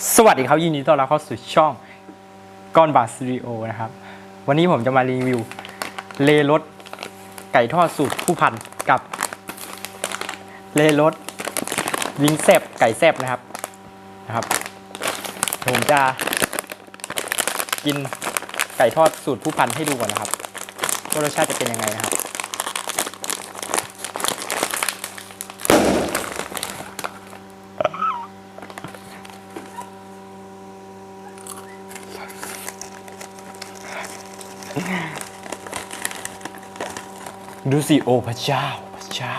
สวัสดีครับยินดีต้อนรับเข้าสู่ช่องก้อนบาสตูดิโอนะครับ วันนี้ผมจะมารีวิว เลรสไก่ทอดสูตรผู้พันกับ เลรสวิงแซบไก่แซบนะครับนะครับ ผมจะ กินไก่ทอดสูตรผู้พันให้ดูก่อนนะครับว่ารสชาติจะเป็นยังไงนะครับ ดูสิโอพระเจ้าพระเจ้า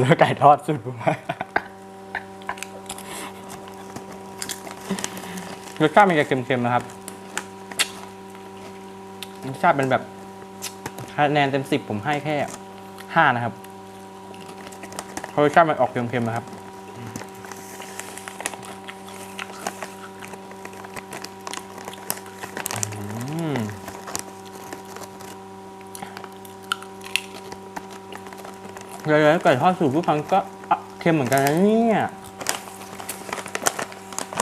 แล้วไก่ทอดสุดมากรสชาติมันจะเค็มๆนะครับรสชาติเป็นแบบคะแนนเต็มสิบผมให้แค่ห้านะครับเพราะรสชาติมันออกเค็มๆนะครับ เลยไก่ทอดสูตรผู้พังก็เค็มเหมือนกันนะเนี่ย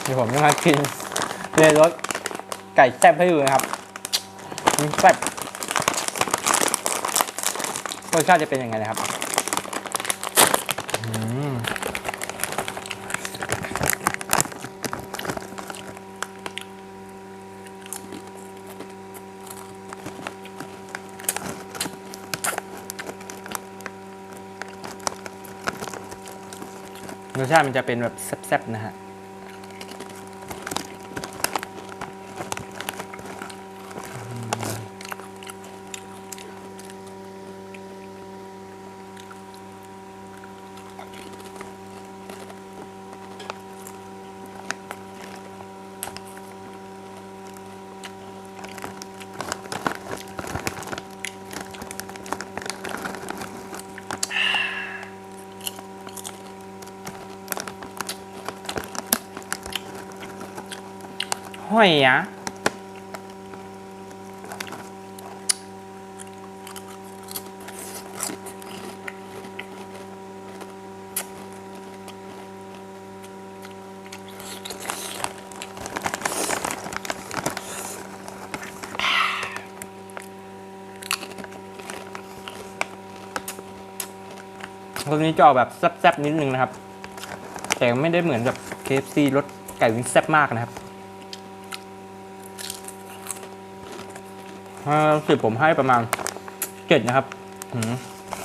เดี๋ยวผมจะมากินเลยรสไก่แซ่บให้ดูนะครับแซ่บรสชาติจะเป็นยังไงนะครับ รสชาติมันจะเป็นแบบแซ่บๆนะฮะ ห้อยอะรสนี้จะออกแบบแซ่บๆนิดนึงนะครับ แต่ไม่ได้เหมือนแบบ KFC รสไก่วิงแซ่บมากนะครับ ห้าสิบผมให้ประมาณเจ็ดนะครับ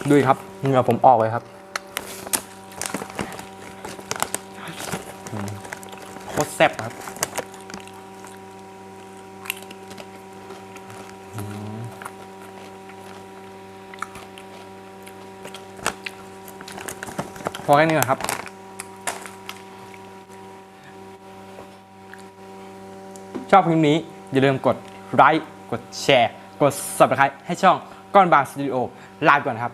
ดูครับเหงื่อผมออกเลยครับโคตรแซ่บครับพอแค่นี้ก่อนครับ ชอบคลิปนี้อย่าลืมกดไลค์ กดแชร์ กด subscribe ให้ช่องก้อนบางสตูดิโอลาไปก่อนครับ